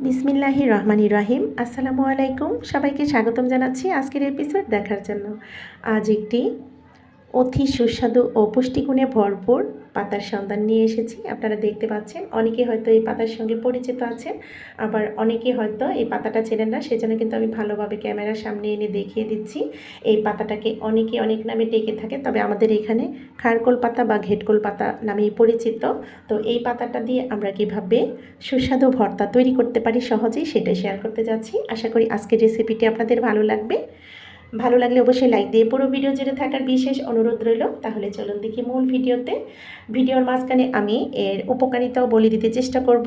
বিসমিল্লাহি রহমান রহিম। আসসালামু আলাইকুম। সবাইকে স্বাগতম জানাচ্ছি আজকের এপিসোড দেখার জন্য। আজ একটি অতি সুস্বাদু ও পুষ্টিগুণে ভরপুর পাতার সন্ধান নিয়ে এসেছি। আপনারা দেখতে পাচ্ছেন অনেকে হয়তো এই পাতার সঙ্গে পরিচিত আছেন, আবার অনেকে হয়তো এই পাতাটা চেনেন না, সেজন্য কিন্তু আমি ভালোভাবে ক্যামেরার সামনে এনে দেখিয়ে দিচ্ছি। এই পাতাটাকে অনেকে অনেক নামে ডেকে থাকে, তবে আমাদের এখানে খারকোল পাতা বা ঘেটকোল পাতা নামেই পরিচিত। তো এই পাতাটা দিয়ে আমরা কীভাবে সুস্বাদু ভর্তা তৈরি করতে পারি সহজেই সেটাই শেয়ার করতে যাচ্ছি। আশা করি আজকের রেসিপিটি আপনাদের ভালো লাগবে। ভালো লাগলে অবশ্যই লাইক দিয়ে পুরো ভিডিও জুড়ে থাকার বিশেষ অনুরোধ রইল। তাহলে চলুন দেখি মূল ভিডিওতে। ভিডিওর মাঝখানে আমি এর উপকারিতাও বলে দিতে চেষ্টা করব।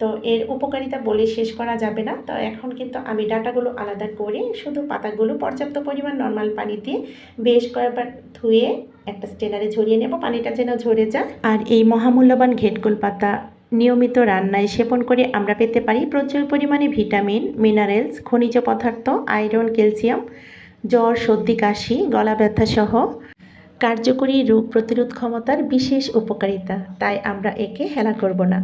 তো এর উপকারিতা বলে শেষ করা যাবে না। তো এখন কিন্তু আমি ডাটাগুলো আলাদা করে শুধু পাতাগুলো পর্যাপ্ত পরিমাণ নর্মাল পানি দিয়ে বেশ কয়েকবার ধুয়ে একটা স্টেনারে ঝরিয়ে নেব। পানিটা যেন ঝরে যাক। আর এই মহামূল্যবান ঘেটকুল পাতা নিয়মিত রান্নায় সেবন করে আমরা পেতে পারি প্রচুর পরিমাণে ভিটামিন মিনারেলস খনিজ পদার্থ আয়রন ক্যালসিয়াম জ্বর, সর্দি, কাশি, গলা ব্যথা সহ কার্যকরী রোগ প্রতিরোধ ক্ষমতার বিশেষ উপকারিতা। তাই আমরা একে হেলা করব না।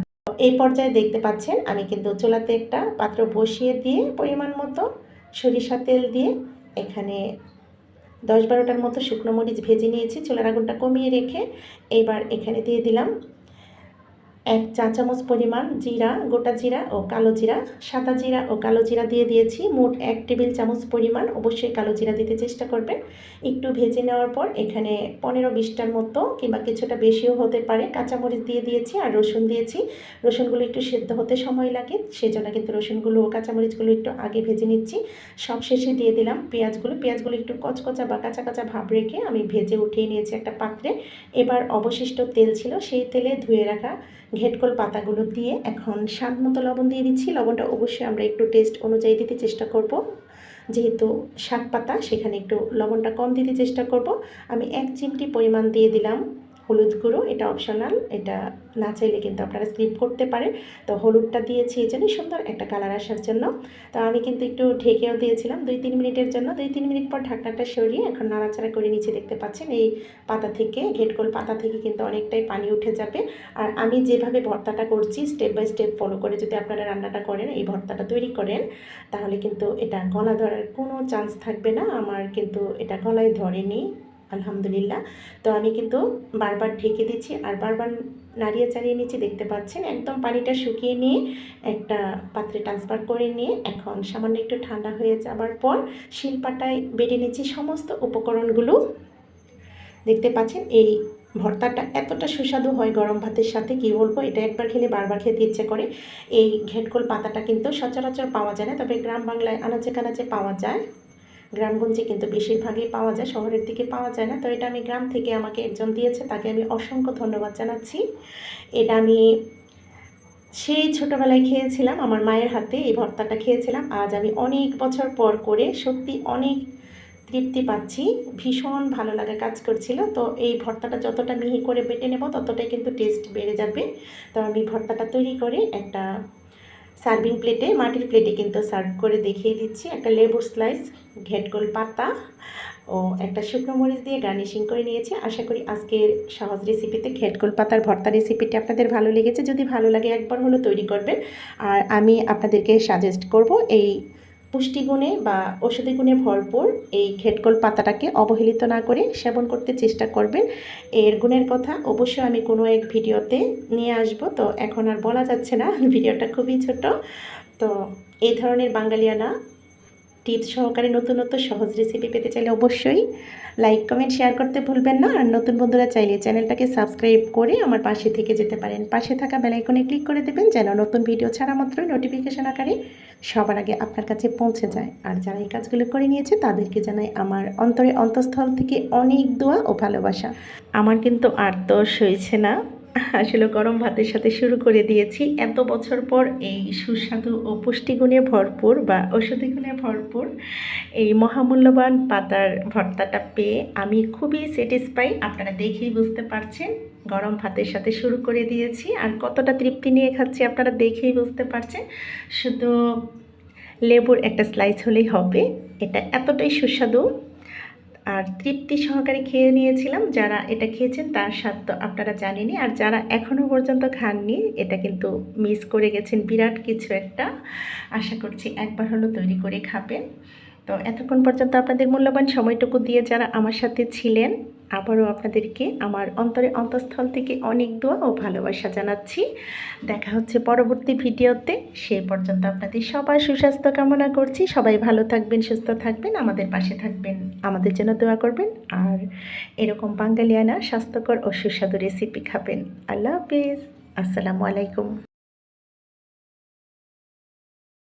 এই পর্যায়ে দেখতে পাচ্ছেন, আমি কিন্তু চুলাতে একটা পাত্র বসিয়ে দিয়ে পরিমাণ মতো সরিষা তেল দিয়ে এখানে দশ বারোটার মতো শুকনো মরিচ ভেজে নিয়েছি। চুলার আগুনটা কমিয়ে রেখে এবার এখানে দিয়ে দিলাম এক চা চামচ পরিমাণ জিরা, গোটা জিরা ও কালো জিরা, সাদা জিরা ও কালো জিরা দিয়ে দিয়েছি। মোট এক টেবিল চামচ পরিমাণ অবশ্যই কালো জিরা দিতে চেষ্টা করবেন। একটু ভেজে নেওয়ার পর এখানে পনেরো বিশটার মতো কিংবা কিছুটা বেশিও হতে পারে কাঁচামরিচ দিয়ে দিয়েছি আর রসুন দিয়েছি। রসুনগুলো একটু সেদ্ধ হতে সময় লাগে, সেজন্য কিন্তু রসুনগুলো ও কাঁচামরিচগুলো একটু আগে ভেজে নিচ্ছি। সব শেষে দিয়ে দিলাম পেঁয়াজগুলো। পেঁয়াজগুলো একটু কচকচা বা কাঁচা কাঁচা ভাব রেখে আমি ভেজে উঠিয়ে নিয়েছি একটা পাত্রে। এবার অবশিষ্ট তেল ছিল সেই তেলে ধুয়ে রাখা ঘেটকল পাতাগুলো দিয়ে এখন স্বাদ মতো লবণ দিয়ে দিচ্ছি। লবণটা অবশ্যই আমরা একটু টেস্ট অনুযায়ী দিতে চেষ্টা করব। যেহেতু শাক পাতা, সেখানে একটু লবণটা কম দিতে চেষ্টা করব। আমি এক চিমটি পরিমাণ দিয়ে দিলাম হলুদ গুঁড়ো, এটা অপশনাল এটা না চাইলে কিন্তু আপনারা স্কিপ করতে পারেন। তো হলুদটা দিয়েছি এই জন্যই সুন্দর একটা কালার আসার জন্য। তো আমি কিন্তু একটু ঢেকেও দিয়েছিলাম দুই তিন মিনিটের জন্য। দুই তিন মিনিট পর ঢাকনাটা সরিয়ে এখন নাড়াচাড়া করে নিচে দেখতে পাচ্ছেন, এই পাতা থেকে, ঘেটকোল পাতা থেকে কিন্তু অনেকটাই পানি উঠে যাবে। আর আমি যেভাবে ভর্তাটা করছি স্টেপ বাই স্টেপ ফলো করে যদি আপনারা রান্নাটা করেন, এই ভর্তাটা তৈরি করেন, তাহলে কিন্তু এটা গলা ধরার কোনো চান্স থাকবে না। আমার কিন্তু এটা গলায় ধরেনি। আলহামদুলিল্লাহ। তো আমি কিন্তু বারবার ঢেকে দিচ্ছি আর বারবার নাড়িয়ে চাড়িয়ে নিচ্ছি, দেখতে পাচ্ছেন? একদম পানিটা শুকিয়ে নিয়ে একটা পাত্রে ট্রান্সফার করে নিয়ে এখন সামান্য একটু ঠান্ডা হয়ে যাবার পর শিলপাটায় বেটে নিচ্ছি সমস্ত উপকরণগুলো। দেখতে পাচ্ছেন? এই ভর্তাটা এতটা সুস্বাদু হয় গরম ভাতের সাথে, কি বলব? এটা একবার খেলে বারবার খেতে ইচ্ছে করে। এই ঘেটকোল পাতাটা কিন্তু সচরাচর পাওয়া যায় না, তবে গ্রাম বাংলায় আনাচে কানাচে পাওয়া যায়। গ্রামগঞ্জে কিন্তু বেশিরভাগই পাওয়া যায়, শহরের দিকে পাওয়া যায় না। তো এটা আমি গ্রাম থেকে আমাকে একজন দিয়েছে, তাকে আমি অসংখ্য ধন্যবাদ জানাচ্ছি। এটা আমি সেই ছোটোবেলায় খেয়েছিলাম, আমার মায়ের হাতে এই ভর্তাটা খেয়েছিলাম। আজ আমি অনেক বছর পর করে সত্যি অনেক তৃপ্তি পাচ্ছি, ভীষণ ভালো লাগা কাজ করছিল। তো এই ভর্তাটা যতটা মিহি করে বেটে নেব, ততটাই কিন্তু টেস্ট বেড়ে যাবে। তো আমি ভর্তাটা তৈরি করে একটা সার্ভিং প্লেটে, মাটির প্লেটে কিন্তু সার্ভ করে দেখিয়ে দিচ্ছি। একটা লেবু স্লাইস ঘেটগোল পাতা ও একটা শুকনো মরিচ দিয়ে গার্নিশিং করে নিয়েছি। আশা করি আজকের সহজ রেসিপিতে ঘেটগোল পাতার ভর্তা রেসিপিটি আপনাদের ভালো লেগেছে। যদি ভালো লাগে একবার হলো তৈরি করবেন। আর আমি আপনাদেরকে সাজেস্ট করব এই পুষ্টিগুণে বা ওষুধি গুণে ভরপুর এই ঘেটকল পাতাটাকে অবহেলিত না করে সেবন করতে চেষ্টা করবেন। এর গুণের কথা অবশ্যই আমি কোনো এক ভিডিওতে নিয়ে আসব। তো এখন আর বলা যাচ্ছে না, ভিডিওটা খুবই ছোট। তো এই ধরনের বাঙালিয়ানা টিপস সহকারে নতুন নতুন সহজ রেসিপি পেতে চাইলে অবশ্যই লাইক কমেন্ট শেয়ার করতে ভুলবেন না। আর নতুন বন্ধুরা চাইলে চ্যানেলটাকে সাবস্ক্রাইব করে আমার পাশে থেকে যেতে পারেন। পাশে থাকা বেলাইকনে ক্লিক করে দেবেন যেন নতুন ভিডিও ছাড়া মাত্রই নোটিফিকেশন আকারে সবার আগে আপনার কাছে পৌঁছে যায়। আর যারা এই কাজগুলো করে নিয়েছে, তাদেরকে জানাই আমার অন্তরে অন্তঃস্থল থেকে অনেক দোয়া ও ভালোবাসা। আমার কিন্তু আর দোষ হয়েছে না। আসলে গরম ভাতের সাথে শুরু করে দিয়েছি। এত বছর পর এই সুস্বাদু ও পুষ্টিগুণে ভরপুর বা ঔষধি গুণে ভরপুর এই মহামূল্যবান পাতার ভর্তাটা পেয়ে আমি খুবই স্যাটিসফাই আপনারা দেখেই বুঝতে পারছেন। গরম ভাতের সাথে শুরু করে দিয়েছি আর কতটা তৃপ্তি নিয়ে খাচ্ছি আপনারা দেখেই বুঝতে পারছেন। শুধু লেবুর একটা স্লাইস হলেই হবে। এটা এতটাই সুস্বাদু আর তৃপ্তি সহকারে খেয়ে নিয়েছিলাম। যারা এটা খেয়েছেন, তার স্বাদ তো আপনারা জানেনি আর যারা এখনও পর্যন্ত খাননি, এটা কিন্তু মিস করে গেছেন বিরাট কিছু একটা। আশা করছি একবার হলো তৈরি করে খাবেন। তো এতক্ষণ পর্যন্ত আপনাদের মূল্যবান সময়টুকু দিয়ে যারা আমার সাথে ছিলেন আবারও আপনাদেরকে আমার অন্তরে অন্তঃস্থল থেকে অনেক দোয়া ও ভালোবাসা জানাচ্ছি। দেখা হচ্ছে পরবর্তী ভিডিওতে। সে পর্যন্ত আপনাদের সবার সুস্বাস্থ্য কামনা করছি। সবাই ভালো থাকবেন, সুস্থ থাকবেন, আমাদের পাশে থাকবেন। আমাদের জন্য দোয়া করবেন। আর এরকম বাঙালিয়ানা স্বাস্থ্যকর ও সুস্বাদু রেসিপি খাবেন। আল্লাহ হাফিজ। আসসালামু আলাইকুম।